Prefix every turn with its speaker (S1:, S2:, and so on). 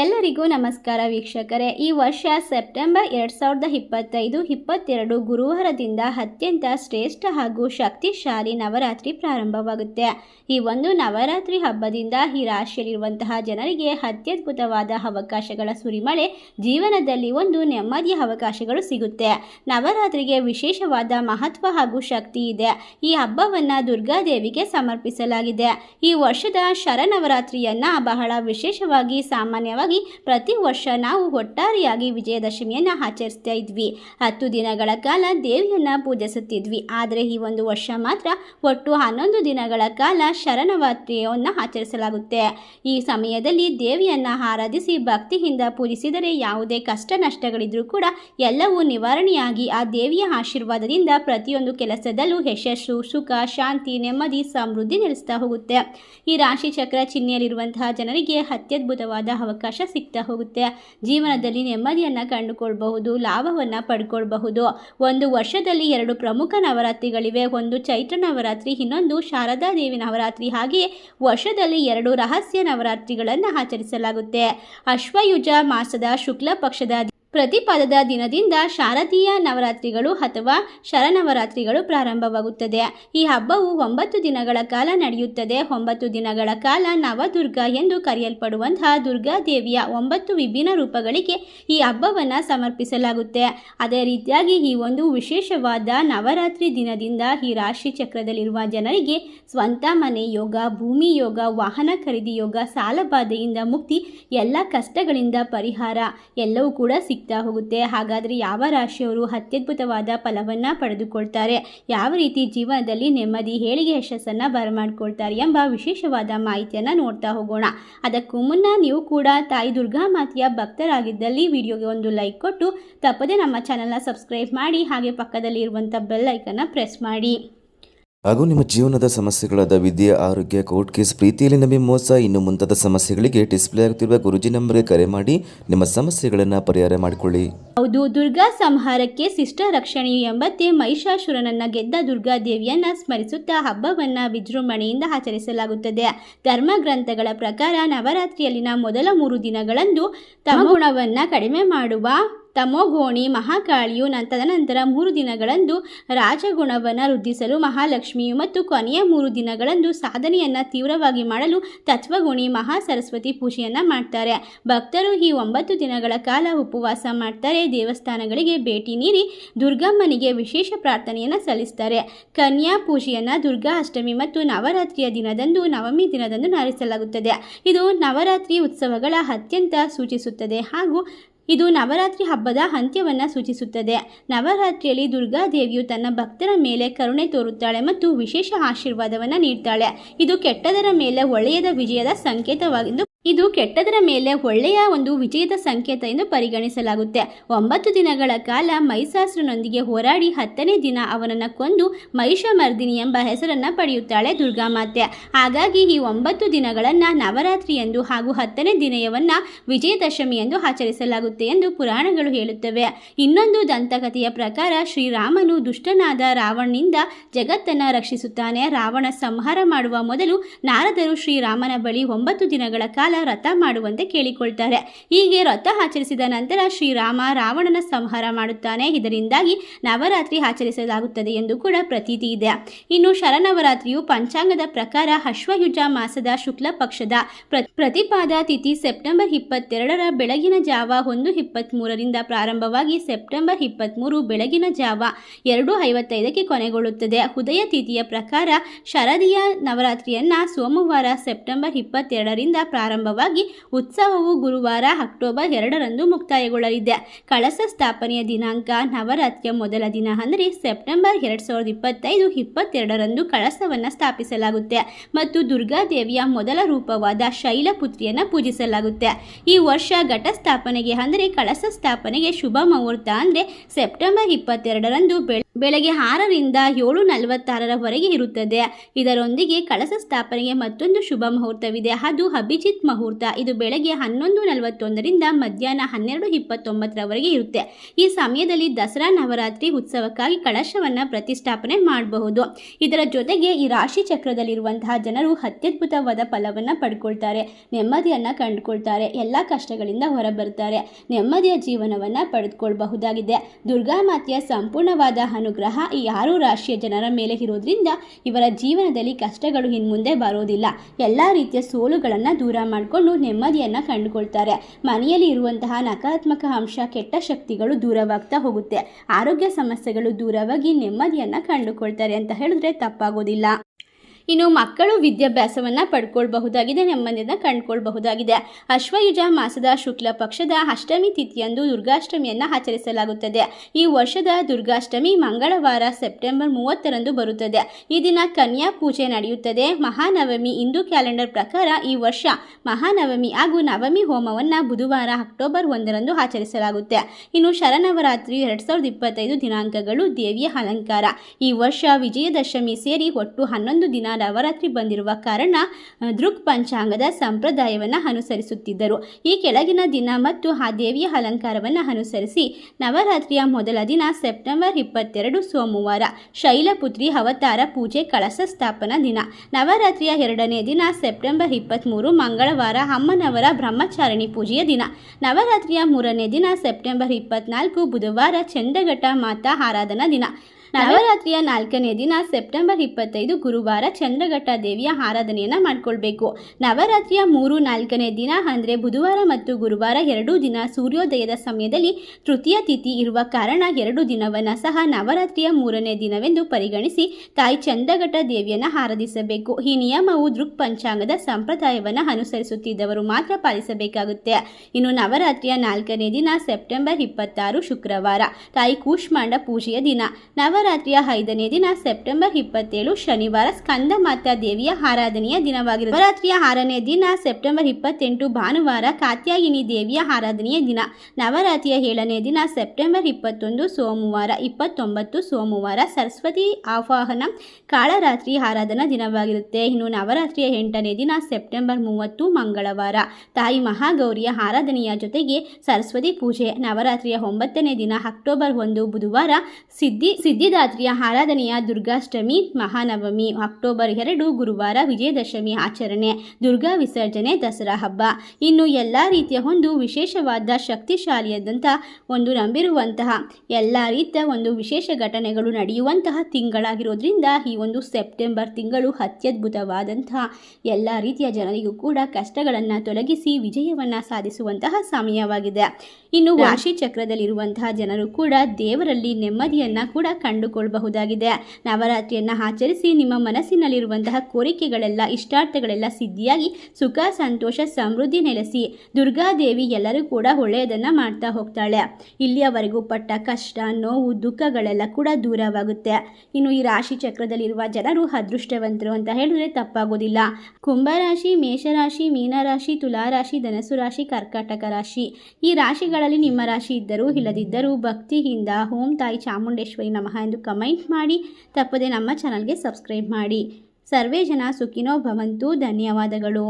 S1: ಎಲ್ಲರಿಗೂ ನಮಸ್ಕಾರ ವೀಕ್ಷಕರೇ. ಈ ವರ್ಷ ಸೆಪ್ಟೆಂಬರ್ ಎರಡು ಸಾವಿರದ ಇಪ್ಪತ್ತೈದು, ಇಪ್ಪತ್ತೆರಡು ಗುರುವಾರದಿಂದ ಅತ್ಯಂತ ಶ್ರೇಷ್ಠ ಹಾಗೂ ಶಕ್ತಿಶಾಲಿ ನವರಾತ್ರಿ ಪ್ರಾರಂಭವಾಗುತ್ತೆ. ಈ ಒಂದು ನವರಾತ್ರಿ ಹಬ್ಬದಿಂದ ಈ ರಾಶಿಯಲ್ಲಿರುವಂತಹ ಜನರಿಗೆ ಅತ್ಯದ್ಭುತವಾದ ಅವಕಾಶಗಳ ಸುರಿಮಳೆ, ಜೀವನದಲ್ಲಿ ಒಂದು ನೆಮ್ಮದಿಯ ಅವಕಾಶಗಳು ಸಿಗುತ್ತೆ. ನವರಾತ್ರಿಗೆ ವಿಶೇಷವಾದ ಮಹತ್ವ ಹಾಗೂ ಶಕ್ತಿ ಇದೆ. ಈ ಹಬ್ಬವನ್ನು ದುರ್ಗಾದೇವಿಗೆ ಸಮರ್ಪಿಸಲಾಗಿದೆ. ಈ ವರ್ಷದ ಶರನವರಾತ್ರಿಯನ್ನ ಬಹಳ ವಿಶೇಷವಾಗಿ ಸಾಮಾನ್ಯವಾಗಿ ಪ್ರತಿ ವರ್ಷ ನಾವು ಒಟ್ಟಾರೆಯಾಗಿ ವಿಜಯದಶಮಿಯನ್ನು ಆಚರಿಸ್ತಾ ಇದ್ವಿ. ಹತ್ತು ದಿನಗಳ ಕಾಲ ದೇವಿಯನ್ನ ಪೂಜಿಸುತ್ತಿದ್ವಿ. ಆದರೆ ಈ ಒಂದು ವರ್ಷ ಮಾತ್ರ ಒಟ್ಟು ಹನ್ನೊಂದು ದಿನಗಳ ಕಾಲ ಶರಣವಾತ್ರಿಯನ್ನು ಆಚರಿಸಲಾಗುತ್ತೆ. ಈ ಸಮಯದಲ್ಲಿ ದೇವಿಯನ್ನ ಆರಾಧಿಸಿ ಭಕ್ತಿಯಿಂದ ಪೂಜಿಸಿದರೆ ಯಾವುದೇ ಕಷ್ಟ ನಷ್ಟಗಳಿದ್ರೂ ಕೂಡ ಎಲ್ಲವೂ ನಿವಾರಣೆಯಾಗಿ ಆ ದೇವಿಯ ಆಶೀರ್ವಾದದಿಂದ ಪ್ರತಿಯೊಂದು ಕೆಲಸದಲ್ಲೂ ಯಶಸ್ಸು, ಸುಖ, ಶಾಂತಿ, ನೆಮ್ಮದಿ, ಸಮೃದ್ಧಿ ನೆಲೆಸ್ತಾ ಹೋಗುತ್ತೆ. ಈ ರಾಶಿ ಚಕ್ರ ಚಿಹ್ನೆಯಲ್ಲಿರುವಂತಹ ಜನರಿಗೆ ಅತ್ಯದ್ಭುತವಾದ ಅವಕಾಶ ಸಿಗ್ತಾ ಹೋಗುತ್ತೆ. ಜೀವನದಲ್ಲಿ ನೆಮ್ಮದಿಯನ್ನು ಕಂಡುಕೊಳ್ಬಹುದು, ಲಾಭವನ್ನು ಪಡ್ಕೊಳ್ಬಹುದು. ಒಂದು ವರ್ಷದಲ್ಲಿ ಎರಡು ಪ್ರಮುಖ ನವರಾತ್ರಿಗಳಿವೆ. ಒಂದು ಚೈತ್ರ ನವರಾತ್ರಿ, ಇನ್ನೊಂದು ಶಾರದಾ ದೇವಿ ನವರಾತ್ರಿ. ಹಾಗೆ ವರ್ಷದಲ್ಲಿ ಎರಡು ರಹಸ್ಯ ನವರಾತ್ರಿಗಳನ್ನು ಆಚರಿಸಲಾಗುತ್ತೆ. ಅಶ್ವಯುಜ ಮಾಸದ ಶುಕ್ಲ ಪಕ್ಷದ ಪ್ರತಿಪದದ ದಿನದಿಂದ ಶಾರದೀಯ ನವರಾತ್ರಿಗಳು ಅಥವಾ ಶರನವರಾತ್ರಿಗಳು ಪ್ರಾರಂಭವಾಗುತ್ತದೆ. ಈ ಹಬ್ಬವು ಒಂಬತ್ತು ದಿನಗಳ ಕಾಲ ನಡೆಯುತ್ತದೆ. ಒಂಬತ್ತು ದಿನಗಳ ಕಾಲ ನವದುರ್ಗ ಎಂದು ಕರೆಯಲ್ಪಡುವಂತಹ ದುರ್ಗಾದೇವಿಯ ಒಂಬತ್ತು ವಿಭಿನ್ನ ರೂಪಗಳಿಗೆ ಈ ಹಬ್ಬವನ್ನು ಸಮರ್ಪಿಸಲಾಗುತ್ತೆ. ಅದೇ ರೀತಿಯಾಗಿ ಈ ಒಂದು ವಿಶೇಷವಾದ ನವರಾತ್ರಿ ದಿನದಿಂದ ಈ ರಾಶಿ ಚಕ್ರದಲ್ಲಿರುವ ಜನರಿಗೆ ಸ್ವಂತ ಮನೆ ಯೋಗ, ಭೂಮಿ ಯೋಗ, ವಾಹನ ಖರೀದಿ ಯೋಗ, ಸಾಲಬಾಧೆಯಿಂದ ಮುಕ್ತಿ, ಎಲ್ಲ ಕಷ್ಟಗಳಿಂದ ಪರಿಹಾರ ಎಲ್ಲವೂ ಕೂಡ ಸಿಗ್ತಾ ಹೋಗುತ್ತೆ. ಹಾಗಾದರೆ ಯಾವ ರಾಶಿಯವರು ಅತ್ಯದ್ಭುತವಾದ ಫಲವನ್ನು ಪಡೆದುಕೊಳ್ತಾರೆ? ಯಾವ ರೀತಿ ಜೀವನದಲ್ಲಿ ನೆಮ್ಮದಿ ಹೇಳಿಗೆ ಯಶಸ್ಸನ್ನು ಬರಮಾಡ್ಕೊಳ್ತಾರೆ ಎಂಬ ವಿಶೇಷವಾದ ಮಾಹಿತಿಯನ್ನು ನೋಡ್ತಾ ಹೋಗೋಣ. ಅದಕ್ಕೂ ಮುನ್ನ ನೀವು ಕೂಡ ತಾಯಿ ದುರ್ಗಾ ಮಾತೆಯ ಭಕ್ತರಾಗಿದ್ದಲ್ಲಿ ವಿಡಿಯೋಗೆ ಒಂದು ಲೈಕ್ ಕೊಟ್ಟು, ತಪ್ಪದೆ ನಮ್ಮ ಚಾನಲ್ನ ಸಬ್ಸ್ಕ್ರೈಬ್ ಮಾಡಿ, ಹಾಗೆ ಪಕ್ಕದಲ್ಲಿ ಇರುವಂಥ ಬೆಲ್ ಐಕನ್ನ ಪ್ರೆಸ್ ಮಾಡಿ.
S2: ಹಾಗೂ ನಿಮ್ಮ ಜೀವನದ ಸಮಸ್ಯೆಗಳಾದ ವಿದ್ಯೆ, ಆರೋಗ್ಯ ಕೋರ್ಟ್ ಕೇಸ್ ಪ್ರೀತಿಯಲ್ಲಿ ನಂಬಿ ಮೋಸ, ಇನ್ನು ಮುಂತಾದ ಸಮಸ್ಯೆಗಳಿಗೆ ಡಿಸ್ಪ್ಲೇ ಆಗುತ್ತಿರುವ ಗುರುಜಿ ನಂಬರ್ಗೆ ಕರೆ ಮಾಡಿ ನಿಮ್ಮ ಸಮಸ್ಯೆಗಳನ್ನು ಪರಿಹಾರ ಮಾಡಿಕೊಳ್ಳಿ.
S1: ಹೌದು, ದುರ್ಗಾ ಸಂಹಾರಕ್ಕೆ ಶಿಷ್ಟ ರಕ್ಷಣೆ ಎಂಬಂತೆ ಮಹಿಷಾಸುರನನ್ನ ಗೆದ್ದ ದುರ್ಗಾದೇವಿಯನ್ನ ಸ್ಮರಿಸುತ್ತಾ ಹಬ್ಬವನ್ನ ವಿಜೃಂಭಣೆಯಿಂದ ಆಚರಿಸಲಾಗುತ್ತದೆ. ಧರ್ಮ ಗ್ರಂಥಗಳ ಪ್ರಕಾರ ನವರಾತ್ರಿಯಲ್ಲಿನ ಮೊದಲ ಮೂರು ದಿನಗಳಂದು ತಮಗುಣವನ್ನ ಕಡಿಮೆ ಮಾಡುವ ತಮೋಗೋಣಿ ಮಹಾಕಾಳಿಯು ತದನಂತರ ಮೂರು ದಿನಗಳಂದು ರಾಜಗುಣವನ್ನು ವೃದ್ಧಿಸಲು ಮಹಾಲಕ್ಷ್ಮಿಯು ಮತ್ತು ಕೊನೆಯ ಮೂರು ದಿನಗಳಂದು ಸಾಧನೆಯನ್ನು ತೀವ್ರವಾಗಿ ಮಾಡಲು ತತ್ವಗುಣಿ ಮಹಾ ಸರಸ್ವತಿ ಪೂಜೆಯನ್ನು ಮಾಡ್ತಾರೆ. ಭಕ್ತರು ಈ ಒಂಬತ್ತು ದಿನಗಳ ಕಾಲ ಉಪವಾಸ ಮಾಡ್ತಾರೆ. ದೇವಸ್ಥಾನಗಳಿಗೆ ಭೇಟಿ ನೀಡಿ ದುರ್ಗಮ್ಮನಿಗೆ ವಿಶೇಷ ಪ್ರಾರ್ಥನೆಯನ್ನು ಸಲ್ಲಿಸ್ತಾರೆ. ಕನ್ಯಾ ಪೂಜೆಯನ್ನು ದುರ್ಗಾ ಅಷ್ಟಮಿ ಮತ್ತು ನವರಾತ್ರಿಯ ದಿನದಂದು ನವಮಿ ದಿನದಂದು ನಡೆಸಲಾಗುತ್ತದೆ. ಇದು ನವರಾತ್ರಿ ಉತ್ಸವಗಳ ಅತ್ಯಂತ ಸೂಚಿಸುತ್ತದೆ ಹಾಗೂ ಇದು ನವರಾತ್ರಿ ಹಬ್ಬದ ಅಂತ್ಯವನ್ನು ಸೂಚಿಸುತ್ತದೆ. ನವರಾತ್ರಿಯಲ್ಲಿ ದುರ್ಗಾದೇವಿಯು ತನ್ನ ಭಕ್ತರ ಮೇಲೆ ಕರುಣೆ ತೋರುತ್ತಾಳೆ ಮತ್ತು ವಿಶೇಷ ಆಶೀರ್ವಾದವನ್ನು ನೀಡ್ತಾಳೆ. ಇದು ಕೆಟ್ಟದರ ಮೇಲೆ ಒಳ್ಳೆಯದ ವಿಜಯದ ಸಂಕೇತವಾಗಿದ್ದು ಇದು ಕೆಟ್ಟದರ ಮೇಲೆ ಒಳ್ಳೆಯ ಒಂದು ವಿಜಯದ ಸಂಕೇತ ಎಂದು ಪರಿಗಣಿಸಲಾಗುತ್ತೆ. ಒಂಬತ್ತು ದಿನಗಳ ಕಾಲ ಮೈಸಾಸುರನೊಂದಿಗೆ ಹೋರಾಡಿ ಹತ್ತನೇ ದಿನ ಅವನನ್ನು ಕೊಂದು ಮಹಿಷಮರ್ದಿನಿ ಎಂಬ ಹೆಸರನ್ನು ಪಡೆಯುತ್ತಾಳೆ ದುರ್ಗಾಮಾತೆ. ಹಾಗಾಗಿ ಈ ಒಂಬತ್ತು ದಿನಗಳನ್ನು ನವರಾತ್ರಿ ಎಂದು ಹಾಗೂ ಹತ್ತನೇ ದಿನಯವನ್ನು ವಿಜಯದಶಮಿ ಎಂದು ಆಚರಿಸಲಾಗುತ್ತೆ ಎಂದು ಪುರಾಣಗಳು ಹೇಳುತ್ತವೆ. ಇನ್ನೊಂದು ದಂತಕಥೆಯ ಪ್ರಕಾರ ಶ್ರೀರಾಮನು ದುಷ್ಟನಾದ ರಾವಣನಿಂದ ಜಗತ್ತನ್ನು ರಕ್ಷಿಸುತ್ತಾನೆ. ರಾವಣ ಸಂಹಾರ ಮಾಡುವ ಮೊದಲು ನಾರದರು ಶ್ರೀರಾಮನ ಬಳಿ ಒಂಬತ್ತು ದಿನಗಳ ಕಾಲ ರಥ ಮಾಡುವಂತೆ ಕೇಳಿಕೊಳ್ತಾರೆ. ಹೀಗೆ ರಥ ಆಚರಿಸಿದ ನಂತರ ಶ್ರೀರಾಮ ರಾವಣನ ಸಂಹಾರ ಮಾಡುತ್ತಾನೆ. ಇದರಿಂದಾಗಿ ನವರಾತ್ರಿ ಆಚರಿಸಲಾಗುತ್ತದೆ ಎಂದು ಕೂಡ ಪ್ರತೀತಿ ಇದೆ. ಇನ್ನು ಶರನವರಾತ್ರಿಯು ಪಂಚಾಂಗದ ಪ್ರಕಾರ ಅಶ್ವಯುಜ ಮಾಸದ ಶುಕ್ಲ ಪಕ್ಷದ ಪ್ರ- ಪ್ರತಿಪಾದ ತಿಥಿ ಸೆಪ್ಟೆಂಬರ್ ಇಪ್ಪತ್ತೆರಡರ ಬೆಳಗಿನ ಜಾವ ಒಂದು ಇಪ್ಪತ್ತ್ಮೂರರಿಂದ ಪ್ರಾರಂಭವಾಗಿ ಸೆಪ್ಟೆಂಬರ್ ಇಪ್ಪತ್ತ್ಮೂರು ಬೆಳಗಿನ ಜಾವ ಎರಡು ಐವತ್ತೈದಕ್ಕೆ ಕೊನೆಗೊಳ್ಳುತ್ತದೆ. ಉದಯ ತಿಥಿಯ ಪ್ರಕಾರ ಶರದಿಯ ನವರಾತ್ರಿಯನ್ನ ಸೋಮವಾರ ಸೆಪ್ಟೆಂಬರ್ ಇಪ್ಪತ್ತೆರಡರಿಂದ ಪ್ರಾರಂಭವಾಗಿ ಉತ್ಸವವು ಗುರುವಾರ ಅಕ್ಟೋಬರ್ ಎರಡರಂದು ಮುಕ್ತಾಯಗೊಳ್ಳಲಿದೆ. ಕಳಸ ಸ್ಥಾಪನೆಯ ದಿನಾಂಕ ನವರಾತ್ರಿಯ ಮೊದಲ ದಿನ ಅಂದರೆ ಸೆಪ್ಟೆಂಬರ್ ಎರಡು ಸಾವಿರದ ಇಪ್ಪತ್ತೈದು ಇಪ್ಪತ್ತೆರಡರಂದು ಕಳಸವನ್ನು ಸ್ಥಾಪಿಸಲಾಗುತ್ತೆ ಮತ್ತು ದುರ್ಗಾದೇವಿಯ ಮೊದಲ ರೂಪವಾದ ಶೈಲಪುತ್ರಿಯನ್ನು ಪೂಜಿಸಲಾಗುತ್ತೆ. ಈ ವರ್ಷ ಘಟ ಸ್ಥಾಪನೆಗೆ ಅಂದರೆ ಕಳಸ ಸ್ಥಾಪನೆಗೆ ಶುಭ ಮುಹೂರ್ತ ಅಂದರೆ ಸೆಪ್ಟೆಂಬರ್ ಇಪ್ಪತ್ತೆರಡರಂದು ಬೆಳ, ಬೆಳಗ್ಗೆ ಆರರಿಂದ ಏಳು ನಲವತ್ತಾರರವರೆಗೆ ಇರುತ್ತದೆ. ಇದರೊಂದಿಗೆ ಕಳಸ ಸ್ಥಾಪನೆಗೆ ಮತ್ತೊಂದು ಶುಭ ಮುಹೂರ್ತವಿದೆ. ಅದು ಅಭಿಜಿತ್ ಮುಹೂರ್ತ ಇದು ಬೆಳಗ್ಗೆ ಹನ್ನೊಂದು ನಲವತ್ತೊಂದರಿಂದ ಮಧ್ಯಾಹ್ನ ಹನ್ನೆರಡು ಇಪ್ಪತ್ತೊಂಬತ್ತರವರೆಗೆ ಇರುತ್ತೆ. ಈ ಸಮಯದಲ್ಲಿ ದಸರಾ ನವರಾತ್ರಿ ಉತ್ಸವಕ್ಕಾಗಿ ಕಳಶವನ್ನು ಪ್ರತಿಷ್ಠಾಪನೆ ಮಾಡಬಹುದು. ಇದರ ಜೊತೆಗೆ ಈ ರಾಶಿ ಚಕ್ರದಲ್ಲಿರುವಂತಹ ಜನರು ಅತ್ಯದ್ಭುತವಾದ ಫಲವನ್ನು ಪಡ್ಕೊಳ್ತಾರೆ. ನೆಮ್ಮದಿಯನ್ನು ಕಂಡುಕೊಳ್ತಾರೆ. ಎಲ್ಲ ಕಷ್ಟಗಳಿಂದ ಹೊರಬರ್ತಾರೆ. ನೆಮ್ಮದಿಯ ಜೀವನವನ್ನು ಪಡೆದುಕೊಳ್ಬಹುದಾಗಿದೆ. ದುರ್ಗಾ ಮಾತೆಯ ಸಂಪೂರ್ಣವಾದ ಅನುಗ್ರಹ ಈ ಆರು ರಾಶಿಯ ಜನರ ಮೇಲೆ ಇರೋದ್ರಿಂದ ಇವರ ಜೀವನದಲ್ಲಿ ಕಷ್ಟಗಳು ಇನ್ಮುಂದೆ ಬರೋದಿಲ್ಲ. ಎಲ್ಲ ರೀತಿಯ ಸೋಲುಗಳನ್ನು ದೂರ ಮಾಡಿಕೊಂಡು ನೆಮ್ಮದಿಯನ್ನು ಕಂಡುಕೊಳ್ತಾರೆ. ಮನೆಯಲ್ಲಿ ಇರುವಂತಹ ನಕಾರಾತ್ಮಕ ಅಂಶ, ಕೆಟ್ಟ ಶಕ್ತಿಗಳು ದೂರವಾಗ್ತಾ ಹೋಗುತ್ತೆ. ಆರೋಗ್ಯ ಸಮಸ್ಯೆಗಳು ದೂರವಾಗಿ ನೆಮ್ಮದಿಯನ್ನು ಕಂಡುಕೊಳ್ತಾರೆ ಅಂತ ಹೇಳಿದ್ರೆ ತಪ್ಪಾಗೋದಿಲ್ಲ. ಇನ್ನು ಮಕ್ಕಳು ವಿದ್ಯಾಭ್ಯಾಸವನ್ನು ಪಡ್ಕೊಳ್ಬಹುದಾಗಿದೆ, ನೆಮ್ಮದಿಯನ್ನು ಕಂಡುಕೊಳ್ಬಹುದಾಗಿದೆ. ಅಶ್ವಯುಜ ಮಾಸದ ಶುಕ್ಲ ಪಕ್ಷದ ಅಷ್ಟಮಿ ತಿಥಿಯಂದು ದುರ್ಗಾಷ್ಟಮಿಯನ್ನು ಆಚರಿಸಲಾಗುತ್ತದೆ. ಈ ವರ್ಷದ ದುರ್ಗಾಷ್ಟಮಿ ಮಂಗಳವಾರ ಸೆಪ್ಟೆಂಬರ್ ಮೂವತ್ತರಂದು ಬರುತ್ತದೆ. ಈ ದಿನ ಕನ್ಯಾ ಪೂಜೆ ನಡೆಯುತ್ತದೆ. ಮಹಾನವಮಿ ಹಿಂದೂ ಕ್ಯಾಲೆಂಡರ್ ಪ್ರಕಾರ ಈ ವರ್ಷ ಮಹಾನವಮಿ ಹಾಗೂ ನವಮಿ ಹೋಮವನ್ನು ಬುಧವಾರ ಅಕ್ಟೋಬರ್ ಒಂದರಂದು ಆಚರಿಸಲಾಗುತ್ತೆ. ಇನ್ನು ಶರನವರಾತ್ರಿ ಎರಡು ಸಾವಿರದ ಇಪ್ಪತ್ತೈದು ದಿನಾಂಕಗಳು ದೇವಿಯ ಅಲಂಕಾರ. ಈ ವರ್ಷ ವಿಜಯದಶಮಿ ಸೇರಿ ಒಟ್ಟು ಹನ್ನೊಂದು ದಿನ ನವರಾತ್ರಿ ಬಂದಿರುವ ಕಾರಣ ದೃಕ್ ಪಂಚಾಂಗದ ಸಂಪ್ರದಾಯವನ್ನು ಅನುಸರಿಸುತ್ತಿದ್ದರು. ಈ ಕೆಳಗಿನ ದಿನ ಮತ್ತು ಆ ದೇವಿಯ ಅಲಂಕಾರವನ್ನು ಅನುಸರಿಸಿ ನವರಾತ್ರಿಯ ಮೊದಲ ದಿನ ಸೆಪ್ಟೆಂಬರ್ ಇಪ್ಪತ್ತೆರಡು ಸೋಮವಾರ ಶೈಲಪುತ್ರಿ ಅವತಾರ ಪೂಜೆ ಕಳಸ ಸ್ಥಾಪನಾ ದಿನ. ನವರಾತ್ರಿಯ ಎರಡನೇ ದಿನ ಸೆಪ್ಟೆಂಬರ್ ಇಪ್ಪತ್ತ್ಮೂರು ಮಂಗಳವಾರ ಅಮ್ಮನವರ ಬ್ರಹ್ಮಚಾರಿಣಿ ಪೂಜೆಯ ದಿನ. ನವರಾತ್ರಿಯ ಮೂರನೇ ದಿನ ಸೆಪ್ಟೆಂಬರ್ ಇಪ್ಪತ್ನಾಲ್ಕು ಬುಧವಾರ ಚಂದಘಟ್ಟ ಮಾತಾ ಆರಾಧನಾ ದಿನ. ನವರಾತ್ರಿಯ ನಾಲ್ಕನೇ ದಿನ ಸೆಪ್ಟೆಂಬರ್ ಇಪ್ಪತ್ತೈದು ಗುರುವಾರ ಚಂದ್ರಘಟ್ಟ ದೇವಿಯ ಆರಾಧನೆಯನ್ನು ಮಾಡಿಕೊಳ್ಬೇಕು. ನವರಾತ್ರಿಯ ಮೂರು ನಾಲ್ಕನೇ ದಿನ ಅಂದರೆ ಬುಧವಾರ ಮತ್ತು ಗುರುವಾರ ಎರಡೂ ದಿನ ಸೂರ್ಯೋದಯದ ಸಮಯದಲ್ಲಿ ತೃತೀಯ ತಿಥಿ ಇರುವ ಕಾರಣ ಎರಡು ದಿನವನ್ನು ಸಹ ನವರಾತ್ರಿಯ ಮೂರನೇ ದಿನವೆಂದು ಪರಿಗಣಿಸಿ ತಾಯಿ ಚಂದ್ರಘಟ್ಟ ದೇವಿಯನ್ನು ಆರಾಧಿಸಬೇಕು. ಈ ನಿಯಮವು ದೃಕ್ ಪಂಚಾಂಗದ ಸಂಪ್ರದಾಯವನ್ನು ಅನುಸರಿಸುತ್ತಿದ್ದವರು ಮಾತ್ರ ಪಾಲಿಸಬೇಕಾಗುತ್ತೆ. ಇನ್ನು ನವರಾತ್ರಿಯ ನಾಲ್ಕನೇ ದಿನ ಸೆಪ್ಟೆಂಬರ್ ಇಪ್ಪತ್ತಾರು ಶುಕ್ರವಾರ ತಾಯಿ ಕೂಷ್ಮಾಂಡ ಪೂಜೆಯ ದಿನ. ನವರಾತ್ರಿಯ ಐದನೇ ದಿನ ಸೆಪ್ಟೆಂಬರ್ ಇಪ್ಪತ್ತೇಳು ಶನಿವಾರ ಸ್ಕಂದ ಮಾತಾ ದೇವಿಯ ಆರಾಧನೆಯ ದಿನವಾಗಿದೆ ನವರಾತ್ರಿಯ ಆರನೇ ದಿನ ಸೆಪ್ಟೆಂಬರ್ ಇಪ್ಪತ್ತೆಂಟು ಭಾನುವಾರ ಕಾತ್ಯಾಯಿನಿ ದೇವಿಯ ಆರಾಧನೆಯ ದಿನ. ನವರಾತ್ರಿಯ ಏಳನೇ ದಿನ ಸೆಪ್ಟೆಂಬರ್ ಇಪ್ಪತ್ತೊಂದು ಸೋಮವಾರ ಇಪ್ಪತ್ತೊಂಬತ್ತು ಸೋಮವಾರ ಸರಸ್ವತಿ ಆವಾಹನ ಕಾಳರಾತ್ರಿ ಆರಾಧನಾ ದಿನವಾಗಿರುತ್ತೆ. ಇನ್ನು ನವರಾತ್ರಿಯ ಎಂಟನೇ ದಿನ ಸೆಪ್ಟೆಂಬರ್ ಮೂವತ್ತು ಮಂಗಳವಾರ ತಾಯಿ ಮಹಾಗೌರಿಯ ಆರಾಧನೆಯ ಜೊತೆಗೆ ಸರಸ್ವತಿ ಪೂಜೆ. ನವರಾತ್ರಿಯ ಒಂಬತ್ತನೇ ದಿನ ಅಕ್ಟೋಬರ್ ಒಂದು ಬುಧವಾರ ಸಿದ್ಧಿ ಸಿದ್ಧಿ ಸಿದ್ಧಿದಾತ್ರಿಯ ಆರಾಧನೆಯ ದುರ್ಗಾಷ್ಟಮಿ, ಮಹಾನವಮಿ, ಅಕ್ಟೋಬರ್ ಎರಡು, ಗುರುವಾರ ವಿಜಯದಶಮಿ ಆಚರಣೆ, ದುರ್ಗಾ ವಿಸರ್ಜನೆ, ದಸರಾ ಹಬ್ಬ. ಇನ್ನು ಎಲ್ಲ ರೀತಿಯ ಒಂದು ವಿಶೇಷವಾದ ಶಕ್ತಿಶಾಲಿಯಾದಂಥ ಒಂದು ನಂಬಿರುವಂತಹ, ಎಲ್ಲ ರೀತಿಯ ಒಂದು ವಿಶೇಷ ಘಟನೆಗಳು ನಡೆಯುವಂತಹ ತಿಂಗಳಾಗಿರೋದ್ರಿಂದ ಈ ಒಂದು ಸೆಪ್ಟೆಂಬರ್ ತಿಂಗಳು ಅತ್ಯದ್ಭುತವಾದಂತಹ ಎಲ್ಲ ರೀತಿಯ ಜನರಿಗೂ ಕೂಡ ಕಷ್ಟಗಳನ್ನು ತೊಲಗಿಸಿ ವಿಜಯವನ್ನು ಸಾಧಿಸುವಂತಹ ಸಮಯವಾಗಿದೆ. ಇನ್ನು ರಾಶಿ ಚಕ್ರದಲ್ಲಿರುವಂತಹ ಜನರು ಕೂಡ ದೇವರಲ್ಲಿ ನೆಮ್ಮದಿಯನ್ನು ಕೂಡ ಕಂಡುಕೊಳ್ಳಬಹುದಾಗಿದೆ. ನವರಾತ್ರಿಯನ್ನು ಆಚರಿಸಿ ನಿಮ್ಮ ಮನಸ್ಸಿನಲ್ಲಿರುವಂತಹ ಕೋರಿಕೆಗಳೆಲ್ಲ, ಇಷ್ಟಾರ್ಥಗಳೆಲ್ಲ ಸಿದ್ಧಿಯಾಗಿ ಸುಖ, ಸಂತೋಷ, ಸಮೃದ್ಧಿ ನೆಲೆಸಿ ದುರ್ಗಾದೇವಿ ಎಲ್ಲರೂ ಕೂಡ ಒಳ್ಳೆಯದನ್ನು ಮಾಡ್ತಾ ಹೋಗ್ತಾಳೆ. ಇಲ್ಲಿಯವರೆಗೂ ಪಟ್ಟ ಕಷ್ಟ, ನೋವು, ದುಃಖಗಳೆಲ್ಲ ಕೂಡ ದೂರವಾಗುತ್ತೆ. ಇನ್ನು ಈ ರಾಶಿ ಚಕ್ರದಲ್ಲಿರುವ ಜನರು ಅದೃಷ್ಟವಂತರು ಅಂತ ಹೇಳಿದ್ರೆ ತಪ್ಪಾಗೋದಿಲ್ಲ. ಕುಂಭರಾಶಿ, ಮೇಷರಾಶಿ, ಮೀನರಾಶಿ, ತುಲಾರಾಶಿ ಧನಸು ರಾಶಿ, ಕರ್ಕಾಟಕ ರಾಶಿ. ಈ ರಾಶಿಗಳಲ್ಲಿ ನಿಮ್ಮ ರಾಶಿ ಇದ್ದರೂ, ಇಲ್ಲದಿದ್ದರೂ ಭಕ್ತಿಯಿಂದ ಹೋಂ ತಾಯಿ ಚಾಮುಂಡೇಶ್ವರಿ ನಮಃ ಎಂದು ಕಮೆಂಟ್ ಮಾಡಿ. ತಪ್ಪದೆ ನಮ್ಮ ಚಾನಲ್ಗೆ ಸಬ್ಸ್ಕ್ರೈಬ್ ಮಾಡಿ. ಸರ್ವೇ ಜನ ಸುಖಿನೋ ಭವಂತು. ಧನ್ಯವಾದಗಳು.